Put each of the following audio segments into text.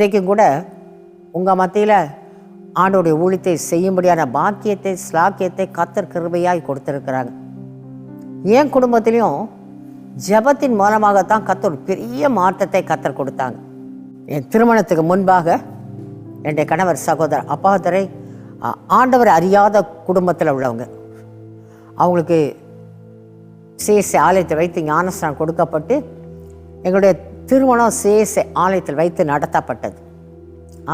இன்றைக்கும் கூட உங்கள் மத்தியில் ஆண்டோடைய ஊழியத்தை செய்யும்படியான பாக்கியத்தை ஸ்லாக்கியத்தை கத்தர் கிருபையாய் கொடுத்துருக்குறாங்க என் குடும்பத்திலையும் ஜெபத்தின் மூலமாகத்தான் கத்தர் பெரிய மாற்றத்தை கத்தர் கொடுத்தாங்க. என் திருமணத்துக்கு முன்பாக என்னுடைய கணவர் சகோதரர் அப்பாதரை ஆண்டவர் அறியாத குடும்பத்தில் உள்ளவங்க. அவங்களுக்கு சிஎஸ்சி ஆலயத்தை வைத்து ஞானஸ்தானம் கொடுக்கப்பட்டு எங்களுடைய திருமணம் சேச ஆலயத்தில் வைத்து நடத்தப்பட்டது.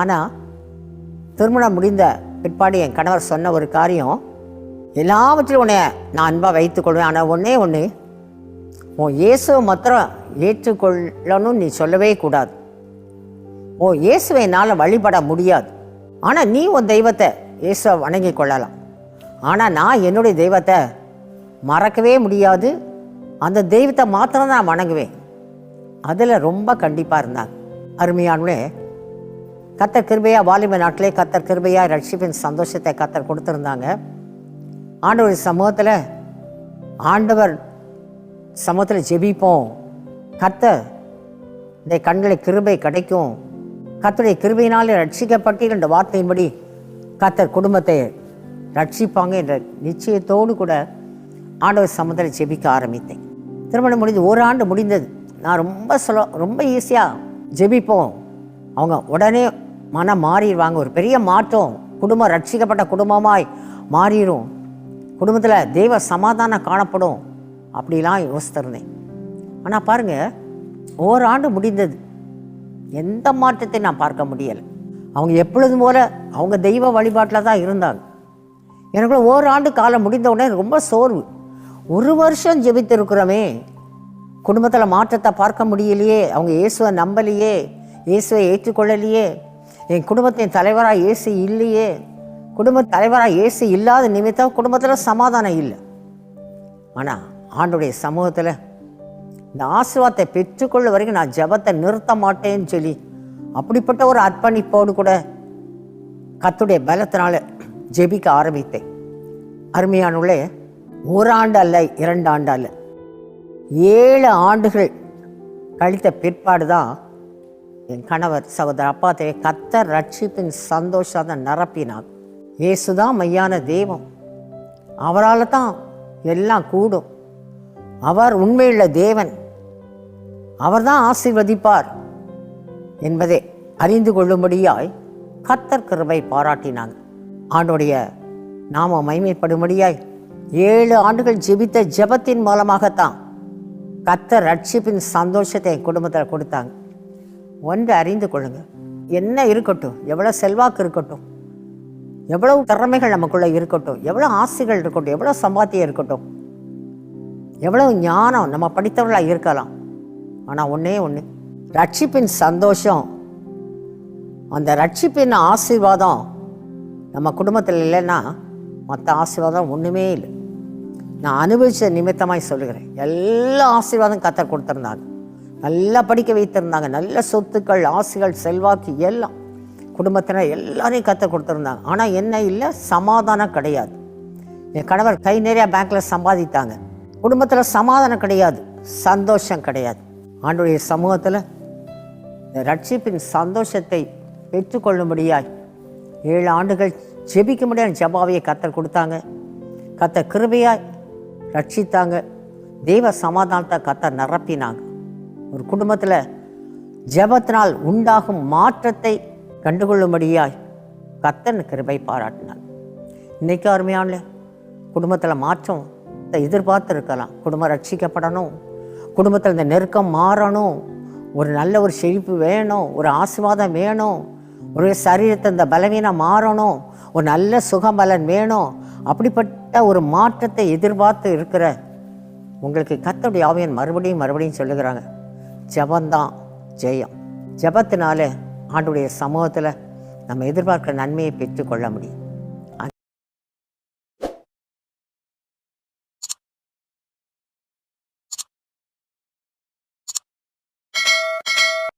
ஆனால் திருமணம் முடிந்த பிற்பாடு என் கணவர் சொன்ன ஒரு காரியம் எல்லாவற்றிலும் உன்னை நான் அன்பாக வைத்துக்கொள்வேன் ஆனால் ஒன்றே ஒன்று உன் இயேசுவை மாத்திரம் ஏற்றுக்கொள்ளணும்னு நீ சொல்லவே கூடாது. ஓ இயேசுவை என்னால் வழிபட முடியாது. ஆனால் நீ உன் தெய்வத்தை இயேசுவை வணங்கி கொள்ளலாம். ஆனால் நான் என்னுடைய தெய்வத்தை மறக்கவே முடியாது. அந்த தெய்வத்தை மாத்திரம் நான் வணங்குவேன். அதில் ரொம்ப கண்டிப்பாக இருந்தாங்க அருமையானே கத்தர் கிருபையா வாலிப நாட்டிலே கத்தர் கிருபையா ரட்சிப்பின் சந்தோஷத்தை கத்தர் கொடுத்துருந்தாங்க. ஆண்டவர் சமூகத்தில் ஆண்டவர் சமூகத்தில் ஜெபிப்போம். கத்தர் இந்த கண்களை கிருபை கிடைக்கும். கத்தருடைய கிருபையினாலே ரட்சிக்கப்பட்டு என்ற வார்த்தையின்படி கத்தர் குடும்பத்தை ரட்சிப்பாங்க என்ற நிச்சயத்தோடு கூட ஆண்டவர் சமூகத்தில் ஜெபிக்க ஆரம்பித்தேன். திருமணம் முடிந்து ஒரு ஆண்டு முடிந்தது. நான் ரொம்ப சொல்ல ரொம்ப ஈஸியாக ஜெபிப்போம். அவங்க உடனே மனம் மாறிடுவாங்க. ஒரு பெரிய மாற்றம். குடும்பம் ரட்சிக்கப்பட்ட குடும்பமாய் மாறிடும். குடும்பத்தில் தெய்வ சமாதானம் காணப்படும். அப்படிலாம் யோசித்திருந்தேன். ஆனால் பாருங்கள் ஓராண்டு முடிந்தது. எந்த மாற்றத்தை நான் பார்க்க முடியலை. அவங்க எப்பொழுதும் போல அவங்க தெய்வ வழிபாட்டில் தான் இருந்தாங்க. எனக்குள்ள ஓராண்டு காலம் முடிந்த உடனே ரொம்ப சோர்வு. ஒரு வருஷம் ஜெபித்திருக்கிறோமே. குடும்பத்தில் மாற்றத்தை பார்க்க முடியலையே அவங்க இயேசுவை நம்பலையே இயேசுவை ஏற்றுக்கொள்ளலையே என் குடும்பத்தின் தலைவராக இயேசு இல்லையே குடும்ப தலைவராக இயேசு இல்லாத நிமித்தம் குடும்பத்தில் சமாதானம் இல்லை. ஆனால் ஆண்டுடைய சமூகத்தில் இந்த ஆசீர்வாதத்தை பெற்றுக்கொள்ள வரைக்கும் நான் ஜெபத்தை நிறுத்த மாட்டேன்னு சொல்லி அப்படிப்பட்ட ஒரு அர்ப்பணிப்போடு கூட கத்துடைய பலத்தினால ஜெபிக்க ஆரம்பித்தேன். அருமையானுள்ளே ஓராண்டு அல்ல இரண்டு ஆண்டு அல்ல. ஏழு ஆண்டுகள் கழித்த பிற்பாடு தான் என் கணவர் சகோதரர் அப்பாத்தை கத்தர் ரட்சிப்பின் சந்தோஷத்தை நிரப்பினார். இயேசுதான் மையான தெய்வம். அவரால் தான் எல்லாம் கூடும். அவர் உண்மையுள்ள தேவன். அவர்தான் ஆசீர்வதிப்பார் என்பதை அறிந்து கொள்ளும்படியாய் கத்தர் கிருபை பாராட்டினாங்க ஆண்டுடைய நாம மைமைப்படும்படியாய் ஏழு ஆண்டுகள் ஜெபித்த ஜெபத்தின் மூலமாகத்தான் கத்த ரட்சிப்பின் சந்தோஷத்தை என் குடும்பத்தில் கொடுத்தாங்க. ஒன்று அறிந்து கொள்ளுங்க. என்ன இருக்கட்டும் எவ்வளோ செல்வாக்கு இருக்கட்டும் எவ்வளவு திறமைகள் நமக்குள்ளே இருக்கட்டும் எவ்வளோ ஆசைகள் இருக்கட்டும் எவ்வளோ சம்பாத்தியம் இருக்கட்டும் எவ்வளவு ஞானம் நம்ம படித்தவர்களாக இருக்கலாம். ஆனால் ஒன்றே ஒன்று ரட்சிப்பின் சந்தோஷம் அந்த ரட்சிப்பின் ஆசீர்வாதம் நம்ம குடும்பத்தில் இல்லைன்னா மற்ற ஆசீர்வாதம் ஒன்றுமே இல்லை. நான் அனுபவித்த நிமித்தமாய் சொல்லுகிறேன். எல்லா ஆசீர்வாதம் கத்தர் கொடுத்துருந்தாங்க. நல்லா படிக்க வைத்திருந்தாங்க. நல்ல சொத்துக்கள் ஆசைகள் செல்வாக்கு எல்லாம் குடும்பத்தினர் எல்லாரையும் கற்றுக் கொடுத்துருந்தாங்க. ஆனால் என்ன இல்லை சமாதானம் கிடையாது. என் கணவர் கை நிறையா பேங்க்கில் சம்பாதித்தாங்க. குடும்பத்தில் சமாதானம் கிடையாது. சந்தோஷம் கிடையாது. ஆண்டுடைய சமூகத்தில் ரட்சிப்பின் சந்தோஷத்தை பெற்றுக்கொள்ளும்படியாய் ஏழு ஆண்டுகள் ஜெபிக்க முடியாத ஜபாவையை கத்தர் கொடுத்தாங்க. கத்த கிருபையாய் ரட்சித்தாங்க. தெய்வ சமாதானத்தை கத்தை நிரப்பினாங்க. ஒரு குடும்பத்தில் ஜெபத்தினால் உண்டாகும் மாற்றத்தை கண்டுகொள்ளும்படியாய் கத்தன் கிருபை பாராட்டினார். இன்னைக்கு அருமையானே குடும்பத்தில் மாற்றம் எதிர்பார்த்து இருக்கலாம் குடும்பம் ரட்சிக்கப்படணும். குடும்பத்தில் இந்த நெருக்கம் மாறணும். ஒரு நல்ல ஒரு செழிப்பு வேணும். ஒரு ஆசீர்வாதம் வேணும். ஒரு சரீரத்தை இந்த பலவீனம் மாறணும். ஒரு நல்ல சுகபலன் வேணும். அப்படிப்பட்ட ஒரு மாற்றத்தை எதிர்பார்த்து இருக்கிற உங்களுக்கு கத்தோடைய ஆவியன் மறுபடியும் மறுபடியும் சொல்லுகிறாங்க. ஜபந்தான் ஜெயம். ஜபத்தினால ஆண்டுடைய சமூகத்தில் நம்ம எதிர்பார்க்கிற நன்மையை பெற்றுக்கொள்ள முடியும்.